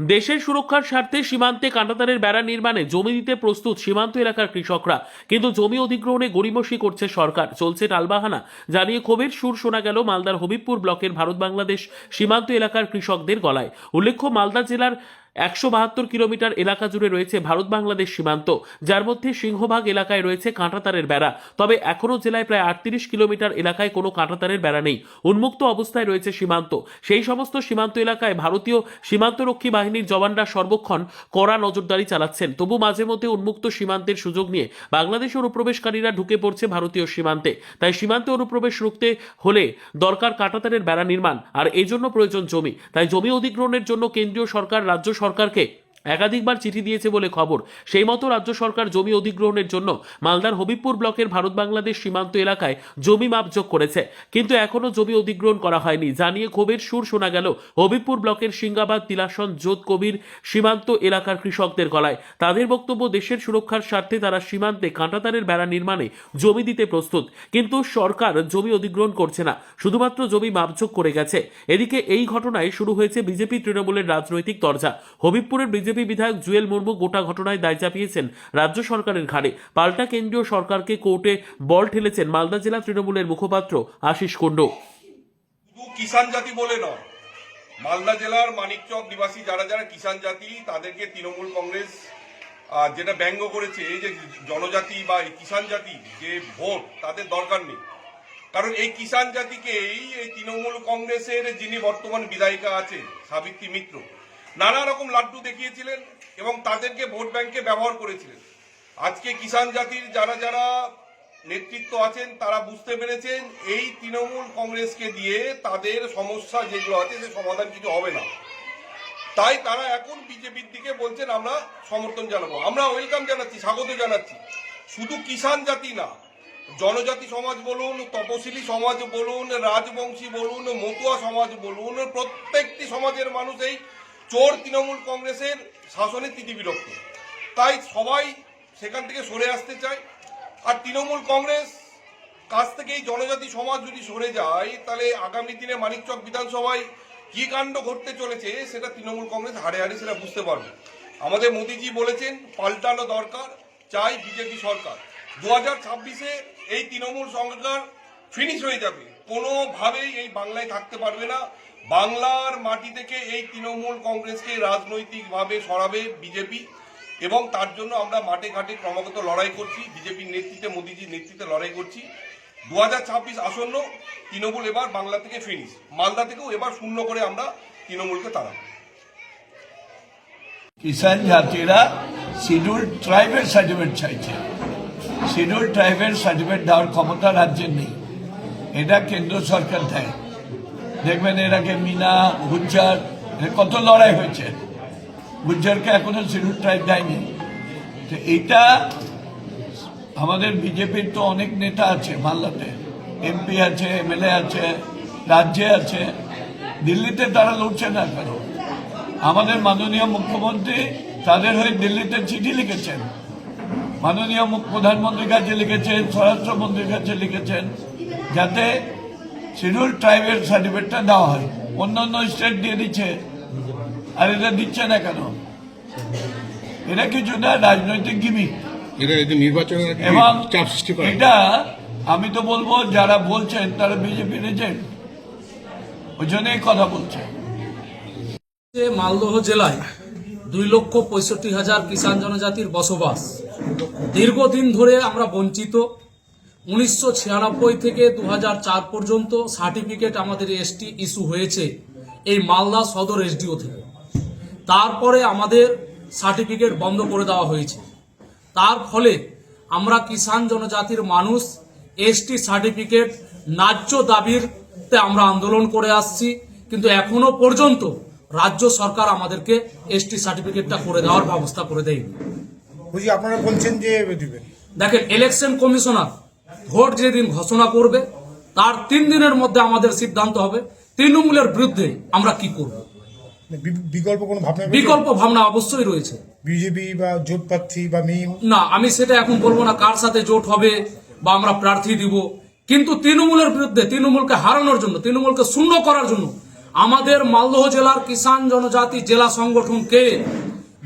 দেশের সুরক্ষার স্বার্থে সীমান্তে কাঁটাতারের বেড়া নির্মাণে জমি দিতে প্রস্তুত সীমান্ত এলাকার কৃষকরা। কিন্তু জমি অধিগ্রহণে গড়িমসি করছে সরকার। চলছে টালবাহানা। জানিয়ে ক্ষোভের সুর শোনা গেল মালদার হবিবপুর ব্লকের ভারত বাংলাদেশ সীমান্ত এলাকার কৃষকদের গলায়। উল্লেখ্য, মালদা জেলার একশো বাহাত্তর কিলোমিটার এলাকা জুড়ে রয়েছে ভারত বাংলাদেশ সীমান্ত, যার মধ্যে সিংহভাগ এলাকায় রয়েছে কাঁটাতারের বেড়া। তবে এখনও জেলায় প্রায় আটত্রিশ কিলোমিটার এলাকায় কোনো কাঁটাতারের বেড়া নেই। উন্মুক্ত অবস্থায় রয়েছে সীমান্ত। সেই সমস্ত সীমান্ত এলাকায় ভারতীয় সীমান্তরক্ষী বাহিনীর জওয়ানরা সর্বক্ষণ কড়া নজরদারি চালাচ্ছেন। তবু মাঝে মধ্যে উন্মুক্ত সীমান্তের সুযোগ নিয়ে বাংলাদেশ অনুপ্রবেশকারীরা ঢুকে পড়ছে ভারতীয় সীমান্তে। তাই সীমান্তে অনুপ্রবেশ রুখতে হলে দরকার কাঁটাতারের বেড়া নির্মাণ, আর এই জন্য প্রয়োজন জমি। তাই জমি অধিগ্রহণের জন্য কেন্দ্রীয় সরকার, রাজ্য সরকারকে একাধিকবার চিঠি দিয়েছে বলে খবর। সেই মতো রাজ্য সরকার জমি অধিগ্রহণের জন্য মালদার হবিবপুর ব্লকের ভারত বাংলাদেশ সীমান্ত এলাকায় জমি মাপযোগ করেছে। কিন্তু এখনও জমি অধিগ্রহণ করা হয়নি। জানিয়ে ক্ষোভের সুর শোনা গেল হবিবপুর ব্লকের সিঙ্গাবাদ তিলাসন জোত কবির সীমান্ত এলাকার কৃষকদের গলায়। তাদের বক্তব্য, দেশের সুরক্ষার স্বার্থে তারা সীমান্তে কাঁটাতারের বেড়া নির্মাণে জমি দিতে প্রস্তুত। কিন্তু সরকার জমি অধিগ্রহণ করছে না, শুধুমাত্র জমি মাপযোগ করে গেছে। এদিকে এই ঘটনায় শুরু হয়েছে বিজেপি তৃণমূলের রাজনৈতিক দরজা হবিবপুরের বিজেপি বিধায়ক জুয়েল মুর্মু গোটা ঘটনায় দায় চাপিয়েছেন রাজ্য সরকারের ঘাড়ে। পাল্টা কেন্দ্রীয় সরকারকে কোর্টে বল ঠেলেছেন মালদা জেলা তৃণমূলের মুখপাত্র আশিস কুণ্ডু। কিষাণ জাতি বলে নয়, মালদা জেলার মানিকচক নিবাসী যারা যারা কিষাণ জাতি, তাদেরকে তৃণমূল কংগ্রেস যেটা ব্যঙ্গ করেছে, এই যে জনজাতি বা এই কিষাণ জাতি, যে ভোট, তাদের দরকার নেই। কারণ এই কিষাণ জাতিকেই এই তৃণমূল কংগ্রেসের যিনি বর্তমান বিধায়িকা আছেন, সাবিত্রী মিত্র নানা রকম লাড্ডু দেখিয়েছিলেন এবং তাদেরকে ভোট ব্যাংকে ব্যবহার করেছিলেন। আজকে কিষাণ জাতির যারা যারা নেতৃত্ব আছেন, তারা বুঝতে পেরেছেন এই তৃণমূল কংগ্রেসকে দিয়ে তাদের সমস্যা যেগুলো আছে, সে সমাধান কিছু হবে না। তাই তারা এখন বিজেপির দিকে বলছেন, আমরা সমর্থন জানাব। আমরা ওয়েলকাম জানাচ্ছি, স্বাগত জানাচ্ছি। শুধু কিষাণ জাতি না, জনজাতি সমাজ বলুন, তপশিলি সমাজ বলুন, রাজবংশী বলুন, মতুয়া সমাজ বলুন, প্রত্যেকটি সমাজের মানুষ এই চোর তৃণমূল কংগ্রেসের শাসনে তিতিবিরক্ত তাই সবাই সেখান থেকে সরে আসতে চায়। আর তৃণমূল কংগ্রেস কাছ থেকে এই জনজাতি সমাজ যদি সরে যায়, তাহলে আগামী দিনে মানিকচক বিধানসভায় কি কাণ্ড ঘটতে চলেছে, সেটা তৃণমূল কংগ্রেস হারে হারে সেটা বুঝতে পারবে। আমাদের মোদিজি বলেছেন, পাল্টানো দরকার, চাই বিজেপি সরকার। দু হাজার ছাব্বিশে এই তৃণমূল সরকার ফিনিশ হয়ে যাবে। কোনোভাবেই এই বাংলায় থাকতে পারবে না। বাংলার মাটি থেকে এই তৃণমূল কংগ্রেসকে রাজনৈতিকভাবে সরাবে বিজেপি এবং তার জন্য আমরা মাঠে ঘাটে ক্রমাগত লড়াই করছি। বিজেপির নেতৃত্বে, মোদিজির নেতৃত্বে লড়াই করছি। দু হাজার ছাব্বিশ আসন্ন তৃণমূল এবার বাংলা থেকে ফিনিশ মালদা থেকেও এবার শূন্য করে আমরা তৃণমূলকে তাড়াবো। কিষাণ জাতিরা শিডিউল ট্রাইবের সার্টিফিকেট চাইছে। শিডিউল ট্রাইবের সার্টিফিকেট দেওয়ার ক্ষমতা রাজ্যের নেই। এটা কেন্দ্র সরকার দেয়। দেখবেন এর আগে মিনা, গুজ্জার কত লড়াই হয়েছে। গুজ্জারকে এখনও শিডিউল ট্রাইব দেয়নি। তো এইটা আমাদের বিজেপির তো অনেক নেতা আছে মালদাতে এমপি আছে, এমএলএ আছে, রাজ্যে আছে। দিল্লিতে তারা লড়ছে না কেন? আমাদের মাননীয় মুখ্যমন্ত্রী তাদের হয়ে দিল্লিতে চিঠি লিখেছেন। মাননীয় প্রধানমন্ত্রীর কাছে লিখেছেন, স্বরাষ্ট্রমন্ত্রীর কাছে লিখেছেন, যাতে শিডিউল ট্রাইবের সার্টিফিকেটটা দেওয়া হয়। অন্যান্য স্টেট দিয়ে দিচ্ছে। আর এটা দিচ্ছে না কেন? এটা কিছু না রাজনৈতিক একটা এবং চাপ সৃষ্টি করে। এটা আমি তো বলব যারা বলছেন তারা বিজেপির এজেন্ট ওই জন্যই কথা বলছে। যে মালদহ জেলায় দুই লক্ষ পঁয়ষট্টি হাজার কিষাণ জনজাতির বসবাস। দীর্ঘদিন ধরে আমরা বঞ্চিত। উনিশশো ছিয়ানব্বই থেকে দু চার পর্যন্ত সার্টিফিকেট আমাদের এসটি ইস্যু হয়েছে এই মালদা সদর এসডিও থেকে। তারপরে আমাদের সার্টিফিকেট বন্ধ করে দেওয়া হয়েছে। তার ফলে আমরা কিষাণ জনজাতির মানুষ এসটি সার্টিফিকেট ন্যায্য দাবিরতে আমরা আন্দোলন করে আসছি কিন্তু এখনও পর্যন্ত রাজ্য সরকার আমাদেরকে এসটি সার্টিফিকেটটা করে দেওয়ার ব্যবস্থা করে দেয়নি। বুঝি আপনারা বলছেন যে দেখেন ইলেকশন কমিশনার ভোট যেদিন ঘোষণা করবে তার তিন দিনের মধ্যে আমাদের সিদ্ধান্ত হবে তৃণমূলের বিরুদ্ধে আমরা কি করব? বিকল্প কোনো ভাবনা বিকল্প ভাবনা অবশ্যই রয়েছে। বিজেপি বা জোট প্রার্থী বা মিম না আমি সেটা এখন বলব না কার সাথে জোট হবে বা আমরা প্রার্থী দিব। কিন্তু তৃণমূলের বিরুদ্ধে তৃণমূলকে হারানোর জন্য তৃণমূলকে শূন্য করার জন্য আমাদের মালদহ জেলার কিষাণ জনজাতি জেলা সংগঠনকে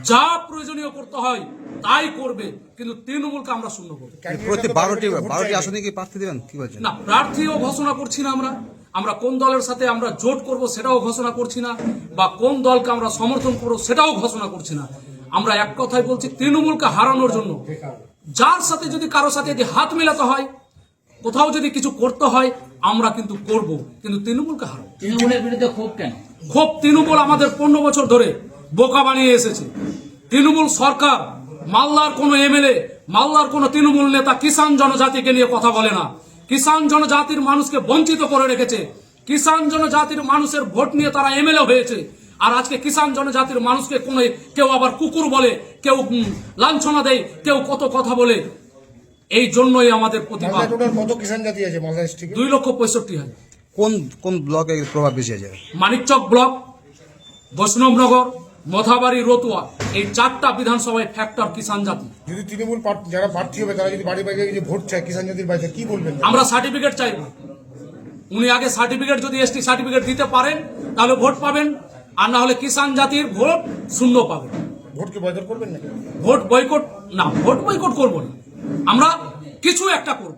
যা প্রয়োজনীয় করতে হয় তাই করবে কিন্তু তৃণমূলকে আমরা শূন্য করব। প্রতি বারোটি বারোটি আসনে কি প্রার্থী দেবেন? কি বলছেন? না প্রার্থীও ঘোষণা করছি না আমরা। আমরা কোন দলের সাথে আমরা জোট করব সেটাও ঘোষণা করছি না বা কোন দলকে আমরা সমর্থন করব সেটাও ঘোষণা করছি না। আমরা এক কথাই বলছি তৃণমূলকে হারানোর জন্য যার সাথে যদি কারও সাথে যদি হাত মেলাতে হয় কোথাও যদি কিছু করতে হয় আমরা কিন্তু করব কিন্তু তৃণমূলকে হারাবো। তৃণমূলের বিরুদ্ধে ক্ষোভ কেন? খুব তৃণমূল আমাদের পনেরো বছর ধরে বোকা বানিয়ে এসেছে। তৃণমূল সরকার মালদার কোনো এমএলএ মালদার কোনো তৃণমূল নেতা কিষাণ জনজাতিকে নিয়ে কথা বলে না। কিষাণ জনজাতির মানুষকে বঞ্চিত করে রেখেছে। কিষাণ জনজাতির মানুষের ভোট নিয়ে তারা এমএলএ হয়েছে। আর আজকে কিষাণ জনজাতির মানুষকে কোনো কেউ আবার কুকুর বলে কেউ লাঞ্ছনা দেয় কেউ কত কথা বলে এই জন্যই আমাদের প্রতিবাদ। দুই লক্ষ পঁয়ষট্টি হাজার। কোন কোন ব্লকে প্রভাব বেশি আছে? মানিকচক ব্লক বৈষ্ণবনগর মথাবাড়ি রতুয়া এই চারটা বিধানসভায় ফ্যাক্টর কিষাণ জাতি। যদি তৃণমূল যারা প্রার্থী হবে তারা যদি বাড়ি বাড়ি গিয়ে ভোট চায় কিষান জাতির বাড়িতে কি বলবেন? আমরা সার্টিফিকেট চাইব উনি আগে সার্টিফিকেট যদি এসটি সার্টিফিকেট দিতে পারেন তাহলে ভোট পাবেন। আর না হলে কিষাণ জাতির ভোট শূন্য পাবেন ভোটকে বয়কট করবেন না ভোট বয়কট না ভোট বয়কট করব না। আমরা কিছু একটা করব।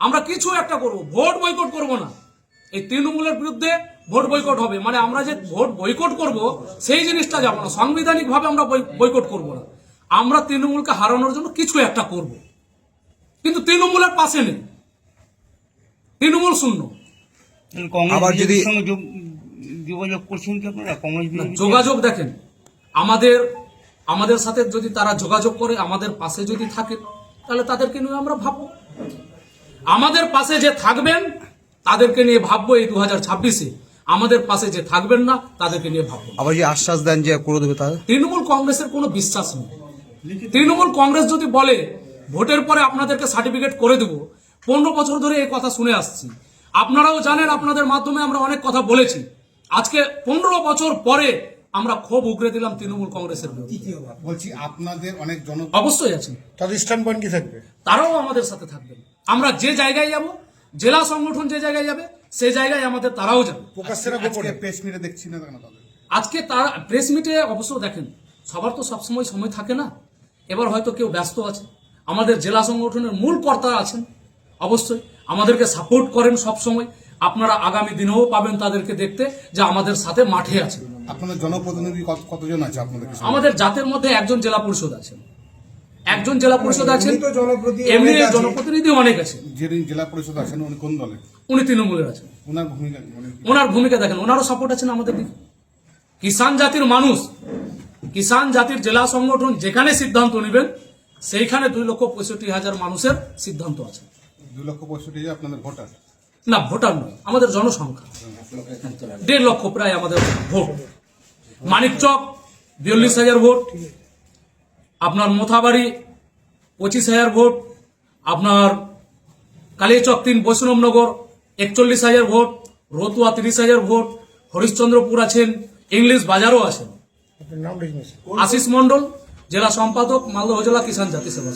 আমরা কিছু একটা করব। ভোট বয়কট করব না। এই তৃণমূলের বিরুদ্ধে ভোট বয়কট হবে। মানে আমরা যে ভোট বয়কট করব সেই জিনিসটা যাব না। সাংবিধানিক ভাবে আমরা বয়কট করব না। আমরা তৃণমূলকে হারানোর জন্য কিছু একটা করব। কিন্তু তৃণমূলের পাশে নেই। তৃণমূল শূন্য। আবার যদি যোগাযোগ করছেন কি আপনারা? কংগ্রেস যোগাযোগ দেখেন। আমাদের আমাদের সাথে যদি তারা যোগাযোগ করে আমাদের পাশে যদি থাকে তাহলে তাদেরকে নিয়ে আমরা ভাববো। আমাদের পাশে যে থাকবেন তাদেরকে নিয়ে ভাববো এই দু হাজার ছাব্বিশে। আমাদের পাশে যে থাকবেন না তাদেরকে নিয়ে ভাববো আবার যে আশ্বাস দেন যে করে দেবে তাহলে তৃণমূল কংগ্রেসের কোনো বিশ্বাস নেই। তৃণমূল কংগ্রেস যদি বলে ভোটের পরে আপনাদেরকে সার্টিফিকেট করে দেব পনেরো বছর ধরে এই কথা শুনে আসছি। আপনারাও জানেন আপনাদের মাধ্যমে আমরা অনেক কথা বলেছি। আজকে পনেরো বছর পরে আমরা ক্ষোভ উগরে দিলাম তৃণমূল কংগ্রেসের বিরুদ্ধে। বলছি আপনাদের অনেক জন অবশ্যই আছে। তাদের স্ট্যান্ড পয়েন্ট কি থাকবে? তারাও আমাদের সাথে থাকবেন। আমরা যে জায়গায় যাব জেলা সংগঠন যে জায়গায় যাবে সেই জায়গায় আমাদের তারাও যাবে। প্রকাশ্যে প্রেস মিটে দেখছি না কেন আজকে তারা প্রেস মিটে অবশ্য দেখেন সবার তো সবসময় সময় থাকে না। এবার হয়তো কেউ ব্যস্ত আছে। আমাদের জেলা সংগঠনের মূল কর্তা আছেন অবশ্যই। আমাদেরকে সাপোর্ট করেন সব সময় আপনারা আগামী দিনেও পাবেন তাদেরকে দেখতে যে আমাদের সাথে মাঠে আছে। আপনাদের জনপ্রতিনিধি কতজন আছে আপনাদের? আমাদের জাতের মধ্যে একজন জেলা পরিষদ আছেন। একজন জেলা পরিষদ আছেন এমনি। জনপ্রতিনিধি অনেক আছে। যিনি জেলা পরিষদ আছেন উনি কোন দলের উনি তৃণমূলের আছেন। ওনার ভূমিকা মানে ওনার ভূমিকা দেখেন ওনারও সাপোর্ট আছেন আমাদের দিকে। কিষাণ জাতির মানুষ কিষাণ জাতির জেলা সংগঠন যেখানে সিদ্ধান্ত নেবেন সেইখানে দুই লক্ষ পঁয়ষট্টি হাজার মানুষের সিদ্ধান্ত আছে। দুই লক্ষ পঁয়ষট্টি হাজার আপনাদের ভোটার? না ভোটার নয় আমাদের জনসংখ্যা। দেড় লক্ষ প্রায় আমাদের ভোট। মানিকচক বিয়াল্লিশ হাজার ভোট। আপনার মোথাবাড়ি পঁচিশ হাজার ভোট আপনার কালীচক তিন বৈষ্ণবনগর একচল্লিশ হাজার ভোট রতুয়া তিরিশ হাজার ভোট হরিশ্চন্দ্রপুর আছেন ইংলিশ বাজারও আছেন আপনার নাম রেজিমেন্ট আশিস মন্ডল জেলা সম্পাদক মালদহ জেলা কিষাণ জাতি সেবা।